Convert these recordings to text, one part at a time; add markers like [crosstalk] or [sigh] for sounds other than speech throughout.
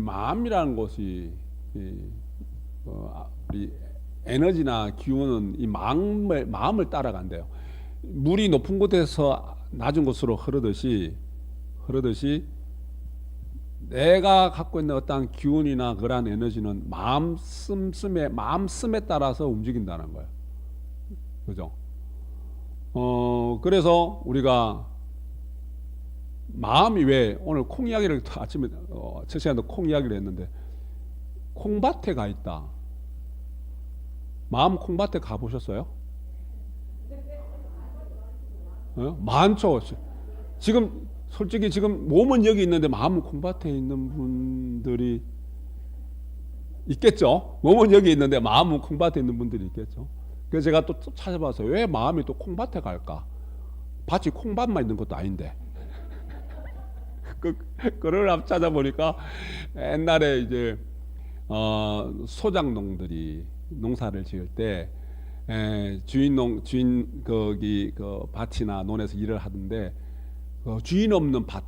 마음이라는 것이 이, 어, 아, 우리 에너지나 기운은 이 마음을 마음을 따라간대요. 물이 높은 곳에서 낮은 곳으로 흐르듯이 흐르듯이 내가 갖고 있는 어떠한 기운이나 그러한 에너지는 마음 씀씀에 마음 씀에 따라서 움직인다는 거예요. 그죠? 어 그래서 우리가 마음이 왜 오늘 콩 이야기를 아침에 어, 첫 시간에 콩 이야기를 했는데 콩밭에 가 있다. 마음 콩밭에 가 보셨어요? 어? 많죠. 지금 솔직히 지금 몸은 여기 있는데 마음은 콩밭에 있는 분들이 있겠죠. 몸은 여기 있는데 마음은 콩밭에 있는 분들이 있겠죠. 그래서 제가 또 찾아봐서 왜 마음이 또 콩밭에 갈까? 밭이 콩밭만 있는 것도 아닌데. 그, 그걸 앞 찾아 보니까 옛날에 이제 어, 소장농들이 농사를 지을 때 에, 주인 농 주인 거기 그 밭이나 논에서 일을 하던데 그 주인 없는 밭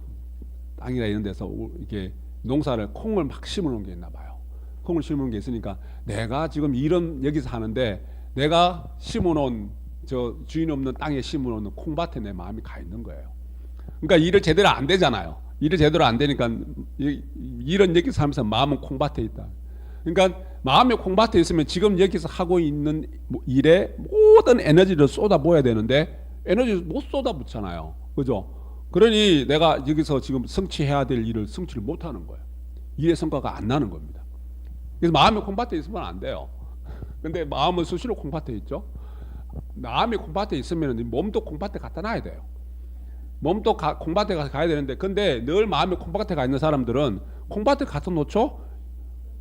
땅이나 이런 데서 우- 이렇게 농사를 콩을 막 심어놓은 게 있나 봐요. 콩을 심어놓은 게 있으니까 내가 지금 이런 여기서 하는데 내가 심어놓은 저 주인 없는 땅에 심어놓은 콩밭에 내 마음이 가 있는 거예요. 그러니까 일을 제대로 안 되잖아요. 일을 제대로 안 되니까 이- 이런 여기서 하면서 마음은 콩밭에 있다. 그러니까 마음이 콩밭에 있으면 지금 여기서 하고 있는 뭐 일에 모든 에너지를 쏟아부어야 되는데 에너지를 못 쏟아붓잖아요. 그죠? 그러니 내가 여기서 지금 성취해야 될 일을 성취를 못 하는 거예요. 일의 성과가 안 나는 겁니다. 그래서 마음이 콩밭에 있으면 안 돼요. 근데 마음은 수시로 콩밭에 있죠. 마음이 콩밭에 있으면 몸도 콩밭에 갖다 놔야 돼요. 몸도 가, 콩밭에 가서 가야 되는데 근데 늘 마음이 콩밭에 가 있는 사람들은 콩밭에 갖다 놓죠.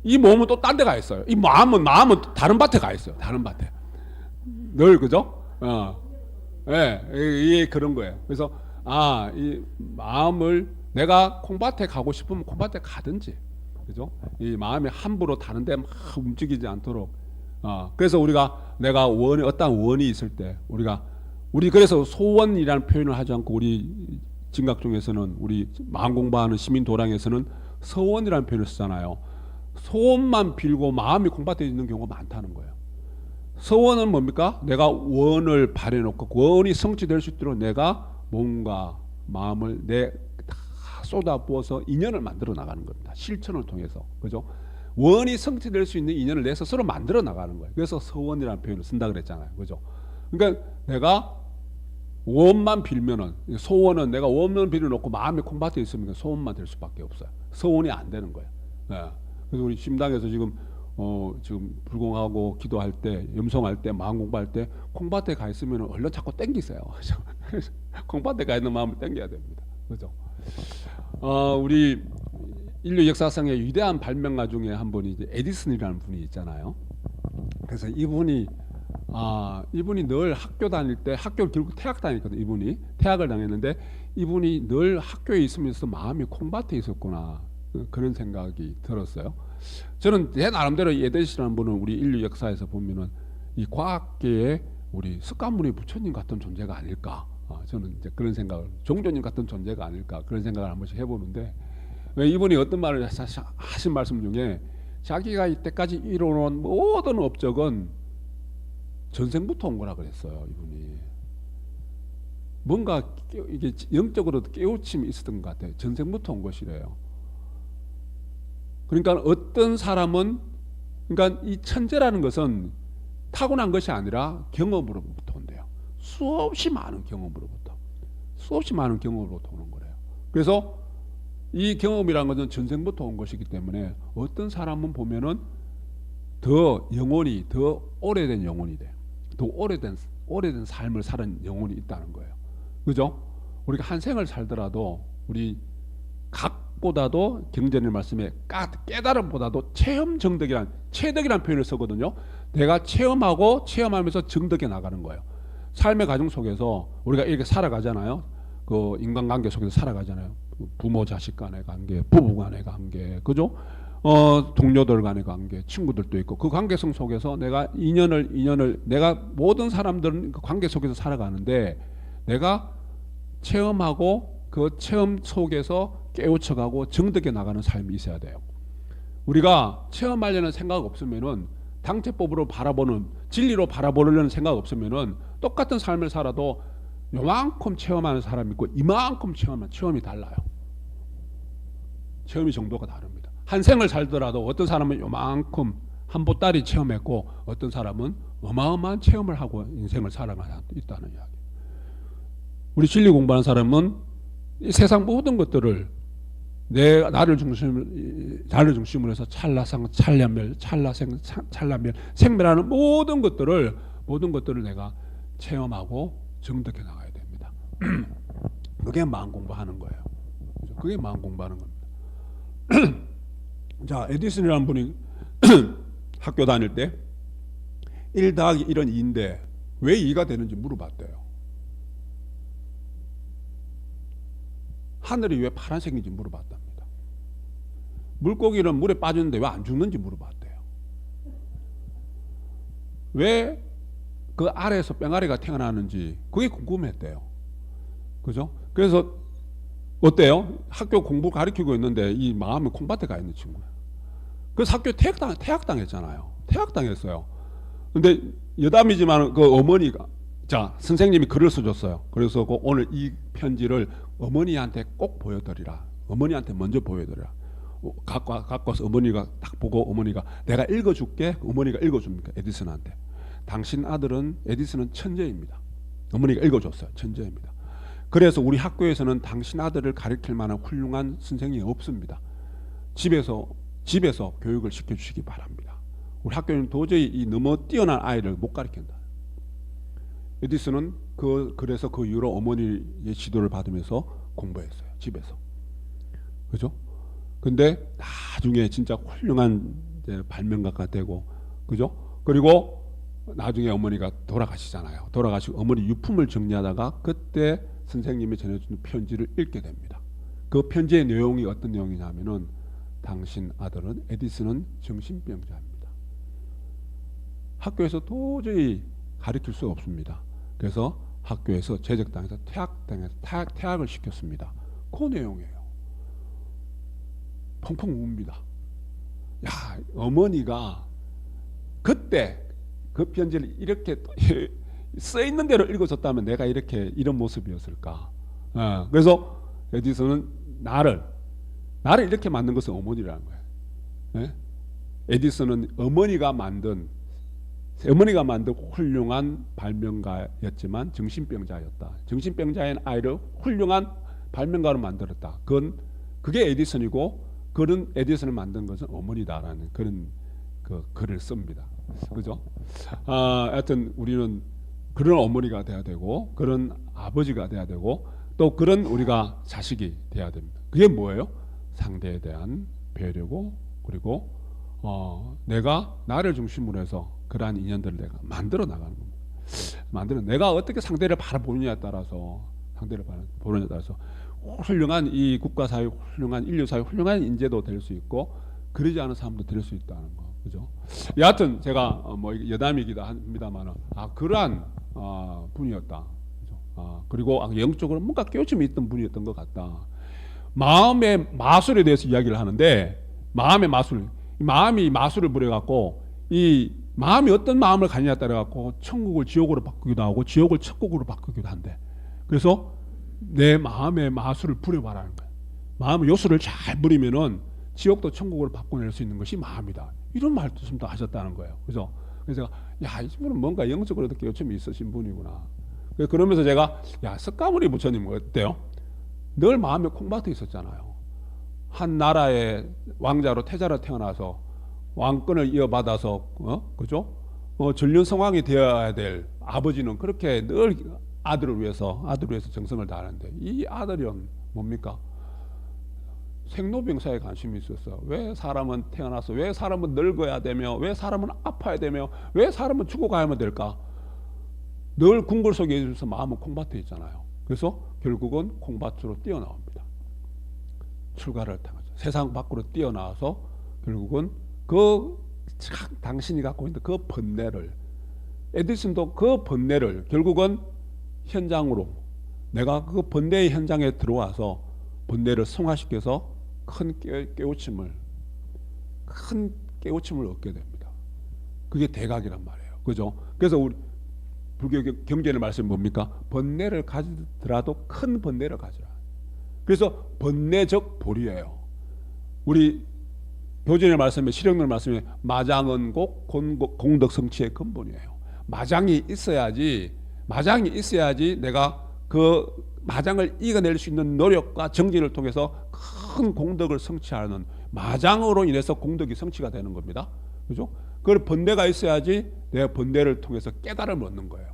이 몸은 또 딴 데 가 있어요. 이 마음은 마음은 또 다른 밭에 가 있어요. 다른 밭에. 늘 그죠? 어. 예, 이게 그런 거예요. 그래서 아, 이 마음을 내가 콩밭에 가고 싶으면 콩밭에 가든지. 그죠? 이 마음이 함부로 다른 데 막 움직이지 않도록. 어, 그래서 우리가 내가 원이 어떤 원이 있을 때 우리가 우리 그래서 소원이라는 표현을 하지 않고 우리 진각 중에서는 우리 마음 공부하는 시민 도량에서는 서원이라는 표현을 쓰잖아요. 소원만 빌고 마음이 콩밭에 있는 경우가 많다는 거예요. 서원은 뭡니까? 내가 원을 바래놓고 그 원이 성취될 수 있도록 내가 몸과 마음을 내 다 쏟아부어서 인연을 만들어 나가는 겁니다. 실천을 통해서 그죠? 원이 성취될 수 있는 인연을 내 스스로 만들어 나가는 거예요. 그래서 서원이라는 표현을 쓴다 그랬잖아요. 그죠? 그러니까 내가 원만 빌면은 소원은 내가 원만 빌어놓고 마음이 콩밭에 있으면 소원만 될 수밖에 없어요. 서원이 안 되는 거예요. 예. 그래서 우리 심당에서 지금 어 지금 불공하고 기도할 때 염송할 때 마음 공부할 때 콩밭에 가 있으면 얼른 자꾸 땡기세요. [laughs] 콩밭에 가 있는 마음을 땡겨야 됩니다. 그죠? 어 우리 인류 역사상의 위대한 발명가 중에 한 분이 이제 에디슨이라는 분이 있잖아요. 그래서 이분이 아 이분이 늘 학교 다닐 때 학교 결국 퇴학 다녔거든 이분이 퇴학을 당했는데 이분이 늘 학교에 있으면서 마음이 콩밭에 있었구나 그- 그런 생각이 들었어요. 저는 제 나름대로 에디슨이라는 분은 우리 인류 역사에서 보면은 이 과학계에 우리 습관문의 부처님 같은 존재가 아닐까. 아, 저는 이제 그런 생각을 종교님 같은 존재가 아닐까 그런 생각을 한 번씩 해보는데 왜 이분이 어떤 말을 하신 말씀 중에 자기가 이때까지 이뤄놓은 모든 업적은 전생부터 온 거라 그랬어요 이분이. 뭔가 깨- 이게 영적으로 깨우침이 있었던 것 같아요. 전생부터 온 것이래요. 그러니까 어떤 사람은 그러니까 이 천재라는 것은 타고난 것이 아니라 경험으로부터 온대요. 수없이 많은 경험으로부터. 수없이 많은 경험으로부터 오는 거래요. 그래서 이 경험이라는 것은 전생부터 온 것이기 때문에 어떤 사람은 보면은 더 영혼이 더 오래된 영혼이 돼. 더 오래된 오래된 삶을 사는 영혼이 있다는 거예요. 그죠? 우리가 한 생을 살더라도 우리 각보다도 경전의 말씀에 까- 깨달음보다도 체험 정덕이란 체덕이란 표현을 쓰거든요. 내가 체험하고 체험하면서 정덕에 나가는 거예요. 삶의 과정 속에서 우리가 이렇게 살아가잖아요. 그 인간관계 속에서 살아가잖아요. 부모 자식 간의 관계, 부부 간의 관계, 그죠? 어 동료들 간의 관계, 친구들도 있고 그 관계성 속에서 내가 인연을 인연을 내가 모든 사람들은 그 관계 속에서 살아가는데 내가 체험하고 그 체험 속에서 깨우쳐가고 정덕에 나가는 삶이 있어야 돼요. 우리가 체험하려는 생각 없으면은 당체법으로 바라보는 진리로 바라보려는 생각 없으면은 똑같은 삶을 살아도 요만큼 체험하는 사람이 있고 이만큼 체험하는 체험이 달라요. 체험이 정도가 다릅니다. 한 생을 살더라도 어떤 사람은 요만큼 한 보따리 체험했고 어떤 사람은 어마어마한 체험을 하고 인생을 살아가야 있다는 이야기. 우리 진리 공부하는 사람은 이 세상 모든 것들을 내 나를 중심 나를 중심으로 해서 찰나상 찰나멸 찰나생 찰나멸 생멸하는 모든 것들을 모든 것들을 내가 체험하고 정득해 나가야 됩니다. [clears throat] 그게 마음 공부하는 거예요. 그게 마음 공부하는 겁니다. [clears throat] 자 에디슨이라는 분이 [clears throat] 학교 다닐 때 1 더하기 1은 2인데 왜 2가 되는지 물어봤대요. 하늘이 왜 파란색인지 물어봤답니다. 물고기는 물에 빠졌는데 왜 안 죽는지 물어봤대요. 왜 그 아래에서 뺑아리가 태어나는지 그게 궁금했대요. 그죠? 그래서 어때요? 학교 공부 가르치고 있는데 이 마음이 콩밭에 가 있는 친구야. 그래서 학교 퇴학당, 퇴학당했잖아요. 퇴학당했어요. 근데 여담이지만 그 어머니가 자 선생님이 글을 써줬어요. 그래서 그 오늘 이 편지를 어머니한테 꼭 보여드리라. 어머니한테 먼저 보여드리라. 어, 갖고 와- 갖고 와서 어머니가 딱 보고 어머니가 내가 읽어줄게. 어머니가 읽어줍니까 에디슨한테. 당신 아들은 에디슨은 천재입니다. 어머니가 읽어줬어요. 천재입니다. 그래서 우리 학교에서는 당신 아들을 가르칠 만한 훌륭한 선생님이 없습니다. 집에서 집에서 교육을 시켜주시기 바랍니다. 우리 학교는 도저히 이 너무 뛰어난 아이를 못 가르친다. 에디슨은 그 그래서 그 이후로 어머니의 지도를 받으면서 공부했어요. 집에서. 그죠? 근데 나중에 진짜 훌륭한 발명가가 되고 그죠? 그리고 나중에 어머니가 돌아가시잖아요. 돌아가시고 어머니 유품을 정리하다가 그때 선생님이 전해준 편지를 읽게 됩니다. 그 편지의 내용이 어떤 내용이냐면은 당신 아들은 에디슨은 정신병자입니다. 학교에서 도저히 가르칠 수 없습니다. 그래서 학교에서 제적당해서 퇴학당해서 퇴학, 퇴학을 시켰습니다. 그 내용이에요. 펑펑 웁니다. 야 어머니가 그때 그 편지를 이렇게 써 [laughs] 있는 대로 읽어줬다면 내가 이렇게 이런 모습이었을까. 어, 그래서 에디슨은 나를 나를 이렇게 만든 것은 어머니라는 거예요. 예? 에디슨은 어머니가 만든 어머니가 만든 훌륭한 발명가였지만 정신병자였다. 정신병자인 아이를 훌륭한 발명가로 만들었다. 그건 그게 에디슨이고 그런 에디슨을 만든 것은 어머니다라는 그런 그 글을 씁니다. 그죠? 아, 하여튼 우리는 그런 어머니가 돼야 되고 그런 아버지가 돼야 되고 또 그런 우리가 자식이 돼야 됩니다. 그게 뭐예요? 상대에 대한 배려고 그리고 어, 내가 나를 중심으로 해서 그러한 인연들을 내가 만들어 나가는 겁니다. 만들어 내가 어떻게 상대를 바라보느냐에 따라서 상대를 바라보느냐에 따라서 훌륭한 이 국가 사회 훌륭한 인류 사회 훌륭한 인재도 될 수 있고 그러지 않은 사람도 될 수 있다는 거 그죠? 여하튼 제가 어, 뭐 여담이기도 합니다만은 아 그러한 아, 분이었다. 그죠? 아, 그리고 아, 영적으로 뭔가 깨우침이 있던 분이었던 것 같다. 마음의 마술에 대해서 이야기를 하는데 마음의 마술, 이 마음이 마술을 부려갖고 이 마음이 어떤 마음을 가지냐에 따라 갖고 천국을 지옥으로 바꾸기도 하고 지옥을 천국으로 바꾸기도 한대. 그래서 내 마음의 마술을 부려봐라는 거야. 마음의 요술을 잘 부리면은 지옥도 천국으로 바꿔낼 수 있는 것이 마음이다. 이런 말씀도 하셨다는 거예요. 그죠? 그래서 제가 야, 이 분은 뭔가 영적으로도 깨우침이 있으신 분이구나. 그래서 그러면서 제가 야, 석가모니 부처님 어때요? 늘 마음에 콩밭에 있었잖아요. 한 나라의 왕자로 태자로 태어나서 왕권을 이어받아서 어? 그죠? 어, 전륜 성왕이 되어야 될 아버지는 그렇게 늘 아들을 위해서 아들을 위해서 정성을 다하는데 이 아들은 뭡니까? 생로병사에 관심이 있었어. 왜 사람은 태어나서 왜 사람은 늙어야 되며 왜 사람은 아파야 되며 왜 사람은 죽어가야만 될까? 늘 궁궐 속에 있어서 마음은 콩밭에 있잖아요. 그래서 결국은 콩밭으로 뛰어나옵니다. 출가를 당하죠. 세상 밖으로 뛰어나와서 결국은 그참 당신이 갖고 있는 그 번뇌를 에디슨도 그 번뇌를 결국은 현장으로 내가 그 번뇌의 현장에 들어와서 번뇌를 성화시켜서 큰 깨, 깨우침을 큰 깨우침을 얻게 됩니다. 그게 대각이란 말이에요. 그죠? 그래서 우리 불교 경- 경전의 말씀 뭡니까? 번뇌를 가지더라도 큰 번뇌를 가져라. 그래서 번뇌적 보리예요. 우리 교전의 말씀에 실용의 말씀에 마장은 곧 공- 공덕 성취의 근본이에요. 마장이 있어야지 마장이 있어야지 내가 그 마장을 이겨낼 수 있는 노력과 정진을 통해서 큰 공덕을 성취하는 마장으로 인해서 공덕이 성취가 되는 겁니다. 그죠? 그 번뇌가 있어야지 내가 번뇌를 통해서 깨달음을 얻는 거예요.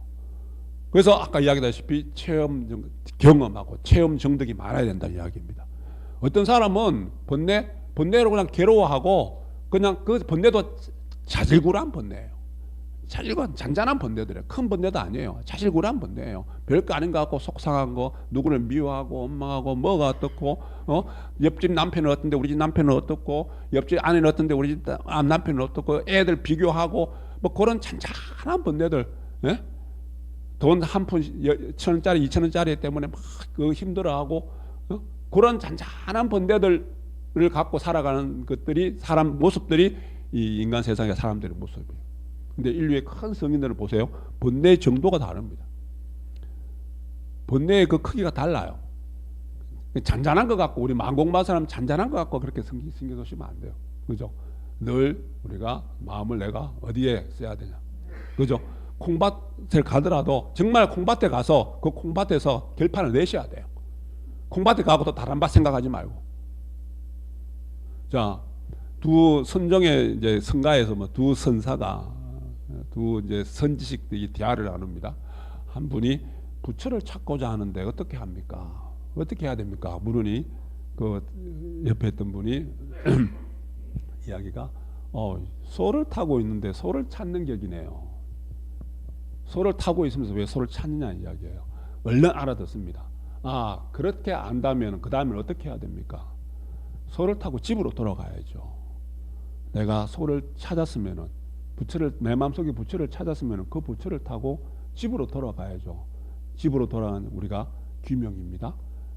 그래서 아까 이야기다시피 체험 정- 경험하고 체험 정덕이 많아야 된다는 이야기입니다. 어떤 사람은 번뇌 번뇌로 그냥 괴로워하고 그냥 그 번뇌도 자질구레한 번뇌예요. 자질구레한 잔잔한 번뇌들이에요. 큰 번뇌도 아니에요. 자질구레한 번뇌예요. 별거 아닌 것 같고 속상한 거 누구를 미워하고 원망하고 뭐가 어떻고 어 옆집 남편은 어떤데 우리 집 남편은 어떻고 옆집 아내는 어떤데 우리 집 남- 남편은 어떻고 애들 비교하고 뭐 그런 잔잔한 번뇌들 예? 돈한 푼 천 원짜리 이천 원짜리 때문에 막 그 힘들어하고 어? 그런 잔잔한 번뇌들을 갖고 살아가는 것들이 사람 모습들이 이 인간 세상의 사람들의 모습이에요. 근데 인류의 큰 성인들을 보세요. 번뇌의 정도가 다릅니다. 번뇌의 그 크기가 달라요. 잔잔한 것 같고 우리 만공만 사람 잔잔한 것 같고 그렇게 신경 쓰시면 안 돼요. 그죠? 늘 우리가 마음을 내가 어디에 써야 되냐. 그죠? 콩밭을 가더라도 정말 콩밭에 가서 그 콩밭에서 결판을 내셔야 돼요. 콩밭에 가고 또 다른 밭 생각하지 말고. 자, 두 선정의 이제 성가에서 뭐 두 선사가 두 이제 선지식들이 대화를 나눕니다. 한 분이 부처를 찾고자 하는데 어떻게 합니까? 어떻게 해야 됩니까? 물으니 그 옆에 있던 분이 [clears throat] 이야기가 어, 소를 타고 있는데 소를 찾는 격이네요. 소를 타고 있으면서 왜 소를 찾느냐 이야기예요. 얼른 알아듣습니다. 아 그렇게 안다면 그 다음에 어떻게 해야 됩니까? 소를 타고 집으로 돌아가야죠. 내가 소를 찾았으면은 부처를 내 마음속에 부처를 찾았으면은 그 부처를 타고 집으로 돌아가야죠. 집으로 돌아가는 우리가 귀명입니다.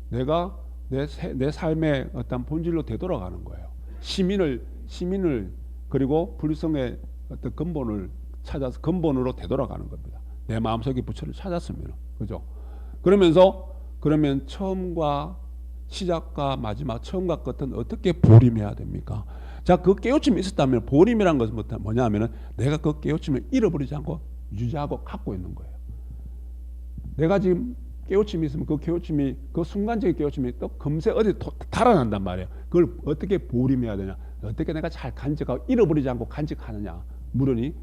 내가 내, 세- 내 삶의 어떤 본질로 되돌아가는 거예요. 시민을 시민을 그리고 불성의 어떤 근본을 찾아서 근본으로 되돌아가는 겁니다. 내 마음속에 부처를 찾았으면 그죠? 그러면서 그러면 처음과 시작과 마지막 처음과 끝은 어떻게 보림해야 됩니까? 자, 그 깨우침이 있었다면 보림이란 것은 뭐- 뭐냐면은 내가 그 깨우침을 잃어버리지 않고 유지하고 갖고 있는 거예요. 내가 지금 깨우침이 있으면 그 깨우침이 그 순간적인 깨우침이 또 금세 어디 도- 달아난단 말이에요. 그걸 어떻게 보림해야 되냐? 어떻게 내가 잘 간직하고 잃어버리지 않고 간직하느냐? 물으니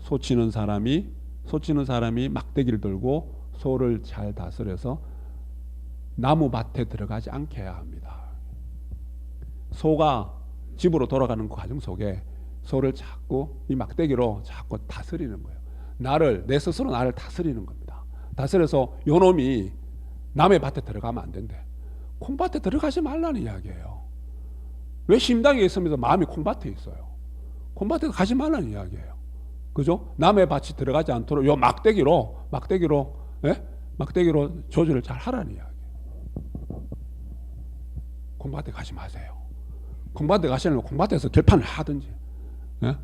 소치는 사람이 소치는 사람이 막대기를 들고 소를 잘 다스려서 나무 밭에 들어가지 않게 해야 합니다. 소가 집으로 돌아가는 그 과정 속에 소를 자꾸 이 막대기로 자꾸 다스리는 거예요. 나를 내 스스로 나를 다스리는 겁니다. 다스려서 요 놈이 남의 밭에 들어가면 안 된대. 콩밭에 들어가지 말라는 이야기예요. 왜 심당에 있으면서 마음이 콩밭에 있어요? 콩밭에 가지 말라는 이야기예요. 그죠? 남의 밭이 들어가지 않도록 요 막대기로 막대기로 예? 막대기로 조절을 잘 하라는 이야기. 콩밭에 가지 마세요. 콩밭에 가시려면 콩밭에서 결판을 하든지. 예?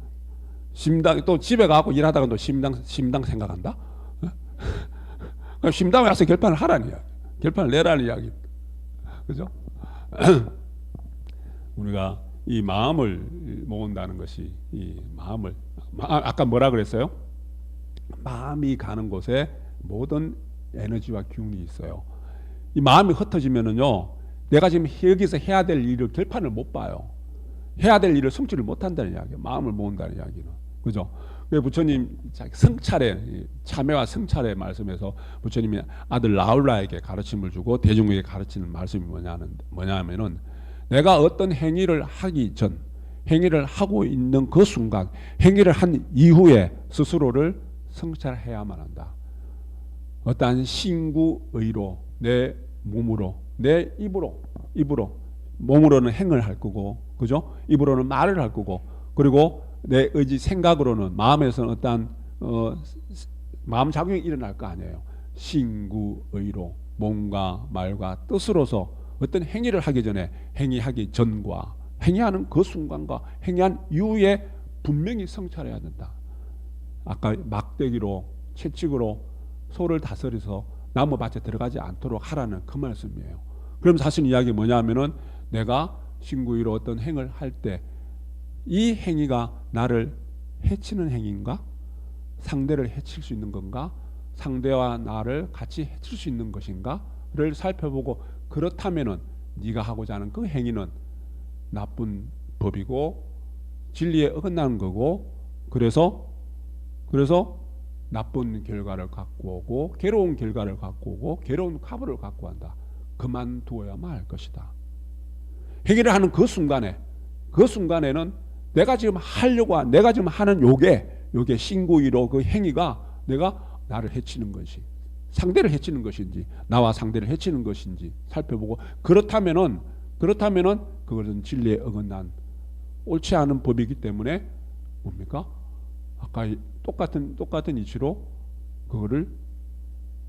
심당 또 집에 가고 일하다가 또 심당 심당 생각한다. 예? [laughs] 심당에 가서 결판을 하라는 이야기. 결판을 내라는 이야기. 그죠? [clears throat] 우리가 이 마음을 모은다는 것이 이 마음을 마- 아까 뭐라 그랬어요? 마음이 가는 곳에 모든 에너지와 기운이 있어요. 이 마음이 흩어지면은요, 내가 지금 여기서 해야 될 일을 결판을 못 봐요. 해야 될 일을 성취를 못 한다는 이야기예요. 마음을 모은다는 이야기는. 그죠? 왜 부처님 이 참회와 성찰의 말씀에서 부처님이 아들 라울라에게 가르침을 주고 대중에게 가르치는 말씀이 뭐냐는 뭐냐면은 내가 어떤 행위를 하기 전 행위를 하고 있는 그 순간 행위를 한 이후에 스스로를 성찰해야만 한다. 어떠한 신구의로 내 몸으로 내 입으로 입으로 몸으로는 행을 할 거고 그죠? 입으로는 말을 할 거고 그리고 내 의지 생각으로는 마음에서는 어떠한 어, 마음 작용이 일어날 거 아니에요. 신구의로 몸과 말과 뜻으로서 어떤 행위를 하기 전에 행위하기 전과 행위하는 그 순간과 행위한 이후에 분명히 성찰해야 된다. 아까 막대기로 채찍으로 소를 다스려서 나무 밭에 들어가지 않도록 하라는 그 말씀이에요. 그럼 사실 이야기 뭐냐면은 내가 신구이로 어떤 행을 할 때 이 행위가 나를 해치는 행위인가? 상대를 해칠 수 있는 건가? 상대와 나를 같이 해칠 수 있는 것인가?를 살펴보고 그렇다면은 네가 하고자 하는 그 행위는 나쁜 법이고 진리에 어긋나는 거고 그래서 그래서 나쁜 결과를 갖고 오고 괴로운 결과를 갖고 오고 괴로운 카브를 갖고 한다. 그만두어야만 할 것이다. 행위를 하는 그 순간에 그 순간에는 내가 지금 하려고 한 내가 지금 하는 요게 요게 신구이로 그 행위가 내가 나를 해치는 것이 상대를 해치는 것인지 나와 상대를 해치는 것인지 살펴보고 그렇다면은 그렇다면은 그것은 진리에 어긋난 옳지 않은 법이기 때문에 뭡니까? 아까 이 똑같은 똑같은 이치로 그거를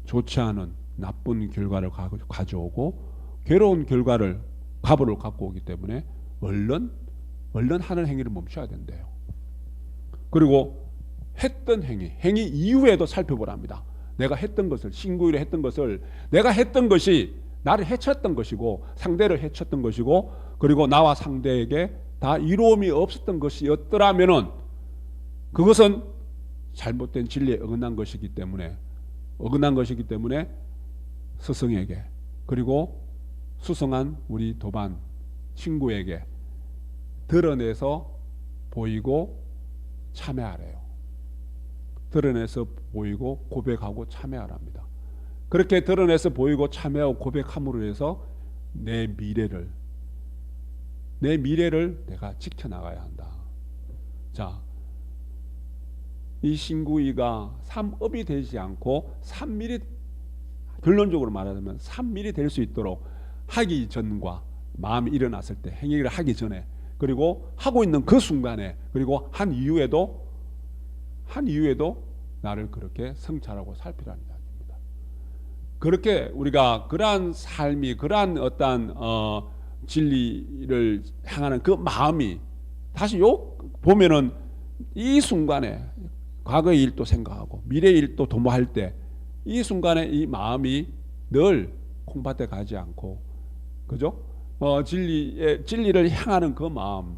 좋지 않은 나쁜 결과를 가- 가져오고 괴로운 결과를 가부를 갖고 오기 때문에 얼른 얼른 하는 행위를 멈춰야 된대요. 그리고 했던 행위, 행위 이후에도 살펴보랍니다. 내가 했던 것을 신구일에 했던 것을 내가 했던 것이 나를 해쳤던 것이고 상대를 해쳤던 것이고 그리고 나와 상대에게 다 이로움이 없었던 것이었더라면은 그것은 잘못된 진리에 어긋난 것이기 때문에 어긋난 것이기 때문에 스승에게 그리고 수성한 우리 도반 친구에게 드러내서 보이고 참여하래요. 드러내서 보이고 고백하고 참여하랍니다. 그렇게 드러내서 보이고 참여하고 고백함으로 해서 내 미래를 내 미래를 내가 지켜나가야 한다. 자, 이 신구이가 삼업이 되지 않고 삼밀이 결론적으로 말하자면 삼밀이 될 수 있도록 하기 전과 마음이 일어났을 때 행위를 하기 전에 그리고 하고 있는 그 순간에 그리고 한 이후에도 한 이후에도 나를 그렇게 성찰하고 살피라는 이야기입니다. 그렇게 우리가 그러한 삶이 그러한 어떠한 어, 진리를 향하는 그 마음이 다시 요 보면은 이 순간에 과거의 일도 생각하고 미래의 일도 도모할 때 이 순간에 이 마음이 늘 콩밭에 가지 않고 그죠? 어, 진리의 진리를 향하는 그 마음,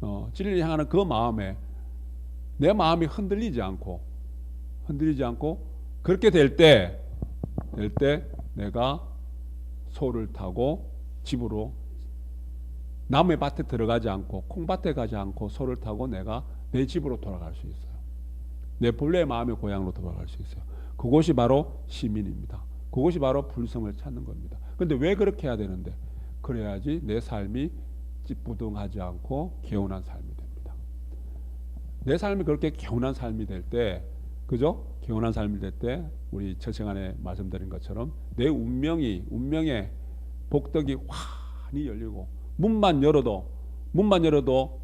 어, 진리를 향하는 그 마음에 내 마음이 흔들리지 않고 흔들리지 않고 그렇게 될 때 될때 내가 소를 타고 집으로 남의 밭에 들어가지 않고 콩밭에 가지 않고 소를 타고 내가 내 집으로 돌아갈 수 있어요. 내 본래 마음의 고향으로 돌아갈 수 있어요. 그곳이 바로 시민입니다. 그것이 바로 불성을 찾는 겁니다. 근데 왜 그렇게 해야 되는데? 그래야지 내 삶이 찌뿌둥하지 않고 개운한 삶이 됩니다. 내 삶이 그렇게 개운한 삶이 될 때, 그죠? 개운한 삶이 될 때, 우리 첫 시간에 말씀드린 것처럼 내 운명이 운명의 복덕이 환히 열리고 문만 열어도 문만 열어도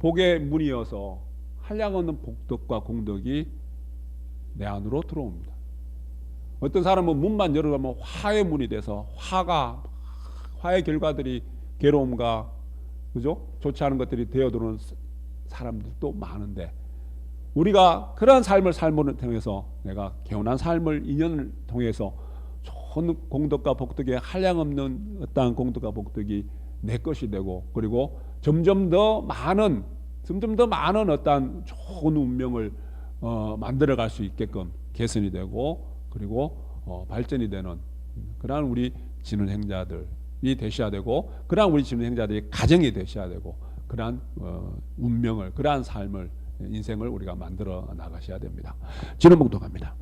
복의 문이어서 한량 없는 복덕과 공덕이 내 안으로 들어옵니다. 어떤 사람은 문만 열어가면 화의 문이 돼서 화가 화의 결과들이 괴로움과 그죠? 좋지 않은 것들이 되어 들어오는 사람들도 많은데 우리가 그러한 삶을 삶을 통해서 내가 개운한 삶을 인연을 통해서 좋은 공덕과 복덕에 한량없는 어떠한 공덕과 복덕이 내 것이 되고 그리고 점점 더 많은 점점 더 많은 어떠한 좋은 운명을 어, 만들어갈 수 있게끔 개선이 되고 그리고 어, 발전이 되는 그러한 우리 지는 행자들이 되셔야 되고 그러한 우리 지는 행자들이 가정이 되셔야 되고 그러한 어, 운명을 그러한 삶을 인생을 우리가 만들어 나가셔야 됩니다. 지는 봉독합니다.